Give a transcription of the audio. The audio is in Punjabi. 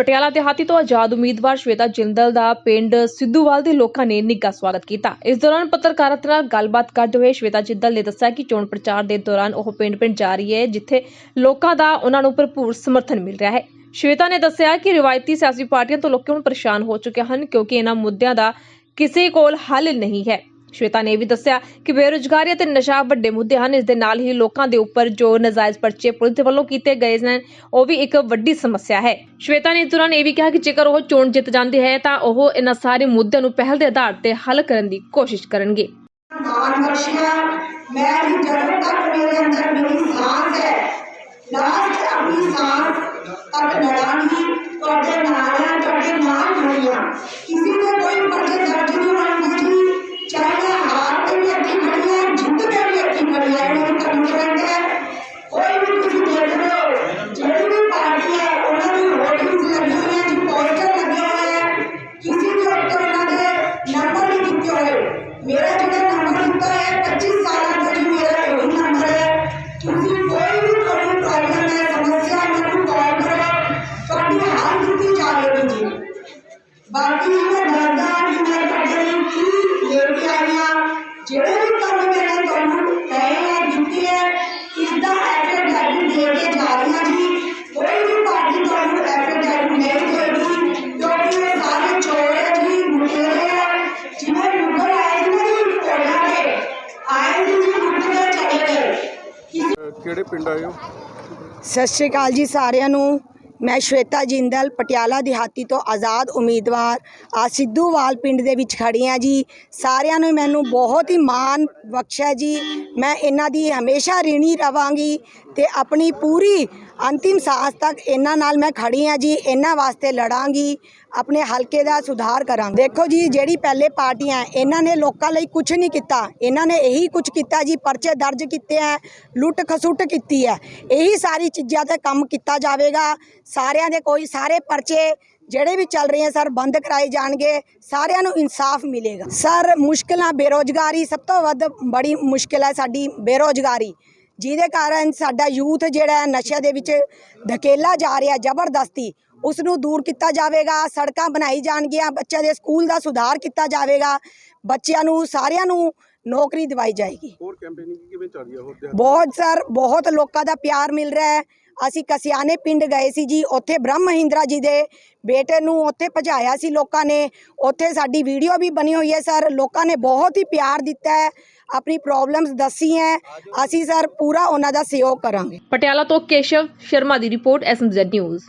ਪਟਿਆਲਾ ਦਿਹਾਤੀ ਤੋਂ ਆਜ਼ਾਦ ਉਮੀਦਵਾਰ ਸ਼ਵੇਤਾ ਜਿੰਦਲ ਦਾ ਪਿੰਡ ਸਿੱਧੂਵਾਲ ਦੇ ਲੋਕਾਂ ਨੇ ਨਿੱਘਾ ਸਵਾਗਤ ਕੀਤਾ। ਇਸ ਦੌਰਾਨ ਪੱਤਰਕਾਰਾਂ ਨਾਲ ਗੱਲਬਾਤ ਕਰਦੇ ਹੋਏ ਸ਼ਵੇਤਾ ਜਿੰਦਲ ਨੇ ਦੱਸਿਆ ਕਿ ਚੋਣ ਪ੍ਰਚਾਰ ਦੇ ਦੌਰਾਨ ਉਹ ਪਿੰਡ-ਪਿੰਡ ਜਾ ਰਹੀ ਹੈ, ਜਿੱਥੇ ਲੋਕਾਂ ਦਾ ਉਹਨਾਂ ਨੂੰ ਭਰਪੂਰ ਸਮਰਥਨ ਮਿਲ ਰਿਹਾ ਹੈ। ਸ਼ਵੇਤਾ ਨੇ ਦੱਸਿਆ ਕਿ ਰਿਵਾਇਤੀ ਸਿਆਸੀ ਪਾਰਟੀਆਂ ਤੋਂ ਲੋਕ ਹੁਣ ਪਰੇਸ਼ਾਨ ਹੋ ਚੁੱਕੇ ਹਨ, ਕਿਉਂਕਿ ਇਹਨਾਂ ਮੁੱਦਿਆਂ ਦਾ ਕਿਸੇ ਕੋਲ ਹੱਲ ਨਹੀਂ ਹੈ। ਸ਼ਵੇਤਾ ਨੇ ਇਹ ਵੀ ਦੱਸਿਆ ਕਿ ਬੇਰੁਜ਼ਗਾਰੀ ਅਤੇ ਨਸ਼ਾ ਵੱਡੇ ਮੁੱਦੇ ਹਨ। ਇਸ ਦੇ ਨਾਲ ਹੀ ਲੋਕਾਂ ਦੇ ਉੱਪਰ ਜੋ ਨਜਾਇਜ਼ ਪਰਚੇ ਪੁਲਿਸ ਦੇ ਵੱਲੋਂ ਕੀਤੇ ਗਏ ਨੇ ਉਹ ਵੀ ਇੱਕ ਵੱਡੀ ਸਮੱਸਿਆ ਹੈ। ਸ਼ਵੇਤਾ ਨੇ ਇਸ ਦੌਰਾਨ ਇਹ ਵੀ ਕਿਹਾ ਕਿ ਜੇਕਰ ਉਹ ਚੋਣ ਜਿੱਤ ਜਾਂਦੀ ਹੈ, ਤਾਂ ਉਹ ਇਹਨਾਂ ਸਾਰੇ ਮੁੱਦਿਆਂ ਨੂੰ ਪਹਿਲ ਦੇ ਆਧਾਰ ਤੇ ਹੱਲ ਕਰਨ ਦੀ ਕੋਸ਼ਿਸ਼ ਕਰਨਗੇ। ਦਾਨ ਬਖਸ਼ਿਆ ਮੈਂ ਵੀ ਜਦੋਂ ਤੱਕ ਮੇਰੇ ਅੰਦਰ ਮੇਰੀ ਸਾਹ ਹੈ। ਲਾਸਟ ਆਪਣੀ ਸਾਹ ਤੱਕ ਲੜਾਂਗੀ ਤੁਹਾਡੇ ਨਾਲ ਹਾਂ, ਤੁਹਾਡੇ ਨਾਲ ਖੜੀ ਕਿਸੇ ਬਾਕੀ ਮੈਂ ਡਰਦਾ ਹਾਂ ਕਿ ਮੈਂ ਤੁਹਾਡੇ ਲਈ ਕੀ ਲੈ ਕੇ ਆਈ ਹਾਂ ਜਿਹੜੇ ਵੀ ਕੰਮ ਮੈंने ਤੁਹਾਨੂੰ ਕਹੇ ਹੈ ਦਿੱਤੇ ਹੈ ਇਸ ਦਾ ਐਫੀਡੈਵਿਟ ਦੇ ਕੇ ਜਾ ਰਹੀ ਹਾਂ ਜੀ ਕੋਈ ਵੀ ਪਾਰਟੀ ਤੁਹਾਨੂੰ ਐਫੀਡੈਵਿਟ ਨਹੀਂ ਦੇਗੀ ਕਿਉਂਕਿ ਇਹ ਸਾਰੇ ਚੋਰ ਹੈ ਜੀ ਮੁਕੇਰੇ ਹੈ ਜਿਵੇਂ ਮੁਗਲ ਆਏ ਸੀ ਨਾ ਜੀ ਕੋਲਾ ਦੇ ਆਏ ਸੀ ਜੀ ਮੁਕੇਰੇ ਚਲੇ। ਗਏ ਕਿਸੇ ਅਹ ਕਿਹੜੇ ਪਿੰਡ ਆਏ ਹੋ? ਸਤਿ ਸ਼੍ਰੀ ਅਕਾਲ ਜੀ ਸਾਰਿਆਂ ਨੂੰ। ਮੈਂ ਸ਼ਵੇਤਾ ਜਿੰਦਲ, ਪਟਿਆਲਾ, ਦਿਹਾਤੀ ਤੋਂ ਆਜ਼ਾਦ ਉਮੀਦਵਾਰ। ਆ ਸਿੱਧੂਵਾਲ ਪਿੰਡ ਦੇ ਵਿੱਚ ਖੜੀ ਹਾਂ ਜੀ। ਸਾਰਿਆਂ ਨੂੰ ਮੈਨੂੰ ਬਹੁਤ ਹੀ ਮਾਣ ਬਖਸ਼ਿਆ ਜੀ। ਮੈਂ ਇਹਨਾਂ ਦੀ ਹਮੇਸ਼ਾ ਰੀਣੀ ਰਵਾਂਗੀ ਤੇ ਆਪਣੀ ਪੂਰੀ ਅੰਤਿਮ ਸਾਹ ਤੱਕ ਇਹਨਾਂ ਨਾਲ ਮੈਂ ਖੜੀ ਹਾਂ ਜੀ, ਇਹਨਾਂ ਵਾਸਤੇ ਲੜਾਂਗੀ, ਆਪਣੇ ਹਲਕੇ ਦਾ ਸੁਧਾਰ ਕਰਾਂਗੇ। ਦੇਖੋ ਜੀ, ਜਿਹੜੀ ਪਹਿਲੇ ਪਾਰਟੀਆਂ ਇਹਨਾਂ ਨੇ ਲੋਕਾਂ ਲਈ ਕੁਝ ਨਹੀਂ ਕੀਤਾ। ਇਹਨਾਂ ਨੇ ਇਹੀ ਕੁਝ ਕੀਤਾ ਜੀ, ਪਰਚੇ ਦਰਜ ਕੀਤੇ ਹੈ, ਲੁੱਟ ਖਸੁੱਟ ਕੀਤੀ ਹੈ। ਇਹੀ ਸਾਰੀ ਚੀਜ਼ਾਂ ਤੇ ਕੰਮ ਕੀਤਾ ਜਾਵੇਗਾ। ਸਾਰਿਆਂ ਦੇ ਕੋਈ, ਸਾਰੇ ਪਰਚੇ ਜਿਹੜੇ ਵੀ ਚੱਲ ਰਹੇ ਹੈ ਸਰ ਬੰਦ ਕਰਾਏ ਜਾਣਗੇ ਸਾਰਿਆਂ ਨੂੰ ਇਨਸਾਫ ਮਿਲੇਗਾ। ਸਰ ਮੁਸ਼ਕਲਾਂ ਬੇਰੋਜ਼ਗਾਰੀ ਸਭ ਤੋਂ ਵੱਧ ਬੜੀ ਮੁਸ਼ਕਿਲ ਹੈ ਸਾਡੀ ਬੇਰੋਜ਼ਗਾਰੀ। ਜਿਹਦੇ ਕਾਰਨ ਸਾਡਾ ਯੂਥ ਜਿਹੜਾ ਨਸ਼ਿਆਂ ਦੇ ਵਿੱਚ ਧਕੇਲਾ ਜਾ ਰਿਹਾ ਜ਼ਬਰਦਸਤੀ। ਉਸ ਨੂੰ ਦੂਰ ਕੀਤਾ ਜਾਵੇਗਾ ਸੜਕਾਂ ਬਣਾਈ ਜਾਣਗੀਆਂ ਬੱਚਿਆਂ ਦੇ ਸਕੂਲ ਦਾ ਸੁਧਾਰ ਕੀਤਾ ਜਾਵੇਗਾ ਬੱਚਿਆਂ ਨੂੰ ਸਾਰਿਆਂ ਨੂੰ ਨੌਕਰੀ ਦਿਵਾਈ ਜਾਏਗੀ। ਹੋਰ ਕੈਂਪੇਨਿੰਗ ਕਿਵੇਂ ਚੱਲ ਰਹੀ ਹੈ ਹੋਰ? ਬਹੁਤ ਸਰ ਬਹੁਤ ਲੋਕਾਂ ਦਾ ਪਿਆਰ ਮਿਲ ਰਿਹਾ ਹੈ। ਅਸੀਂ ਕਸਿਆਣੇ ਪਿੰਡ ਗਏ ਸੀ ਜੀ, ਉੱਥੇ ਬ੍ਰਹਮ ਮਹਿੰਦਰਾ ਜੀ ਦੇ ਬੇਟੇ ਨੂੰ ਉੱਥੇ ਭਜਾਇਆ ਸੀ ਲੋਕਾਂ ਨੇ। ਉੱਥੇ ਸਾਡੀ ਵੀਡੀਓ ਵੀ ਬਣੀ ਹੋਈ ਹੈ ਸਰ, ਲੋਕਾਂ ਨੇ ਬਹੁਤ ਹੀ ਪਿਆਰ ਦਿੱਤਾ ਹੈ, ਆਪਣੀ ਪ੍ਰੋਬਲਮਸ ਦੱਸੀ ਹੈ। ਅਸੀਂ ਸਰ ਪੂਰਾ ਉਹਨਾਂ ਦਾ ਸਹਿਯੋਗ ਕਰਾਂਗੇ। ਪਟਿਆਲਾ ਤੋਂ ਕੇਸ਼ਵ ਸ਼ਰਮਾ ਦੀ ਰਿਪੋਰਟ ਐਸਐਮਜ਼ੈਡ ਨਿਊਜ਼।